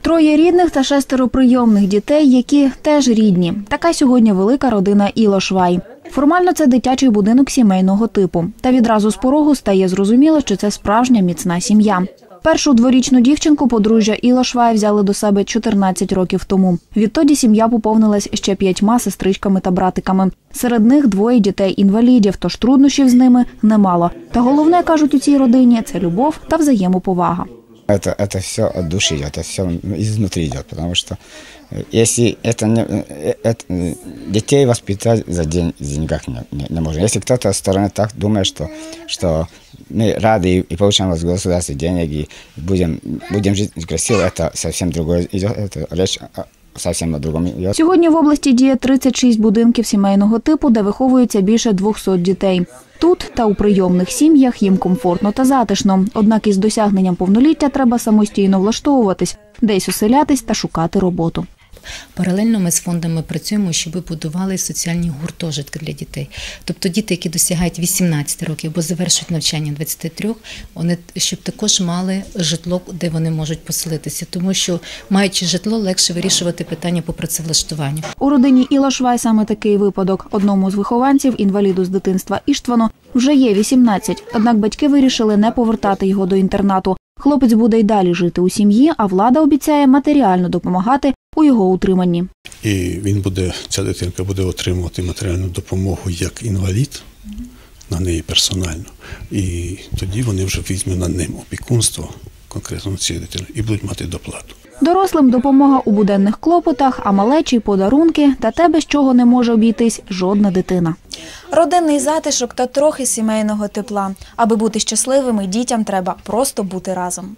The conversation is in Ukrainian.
Троє рідних та шестеро прийомних дітей, які теж рідні. Така сьогодні велика родина Ілошвай. Формально це дитячий будинок сімейного типу. Та відразу з порогу стає зрозуміло, що це справжня міцна сім'я. Першу дворічну дівчинку подружжя Ілошвай взяли до себе 14 років тому. Відтоді сім'я поповнилась ще п'ятьма сестричками та братиками. Серед них двоє дітей-інвалідів, тож труднощів з ними немало. Та головне кажуть у цій родині це любов та взаємоповага. Это, это все от души идет, это все изнутри идет, потому что э, если это, не, э, это э, детей воспитать за день за деньгах не, не, не можно. Если кто-то со стороны так думает, что, что мы рады и, и получаем от государства денег и будем, будем жить красиво, это совсем другое идет, это речь о- на другому другом. Сьогодні в області діє 36 будинків сімейного типу, де виховується більше 200 дітей. Тут та у прийомних сім'ях їм комфортно та затишно. Однак із досягненням повноліття треба самостійно влаштовуватись, десь оселятись та шукати роботу. Паралельно ми з фондами працюємо, щоб будували соціальні гуртожитки для дітей. Тобто діти, які досягають 18 років або завершують навчання 23, вони щоб також мали житло, де вони можуть поселитися, тому що маючи житло, легше вирішувати питання по працевлаштуванню. У родині Іла Швай саме такий випадок. Одному з вихованців, інваліду з дитинства Іштвану, вже є 18, однак батьки вирішили не повертати його до інтернату. Хлопець буде й далі жити у сім'ї, а влада обіцяє матеріально допомагати у його утриманні. І він буде, ця дитинка буде отримувати матеріальну допомогу як інвалід на неї персонально. І тоді вони вже візьмуть на ним опікунство конкретно на цієї дитини і будуть мати доплату. Дорослим допомога у буденних клопотах, а малечі подарунки та те, без чого не може обійтись жодна дитина. Родинний затишок та трохи сімейного тепла. Аби бути щасливими, дітям треба просто бути разом.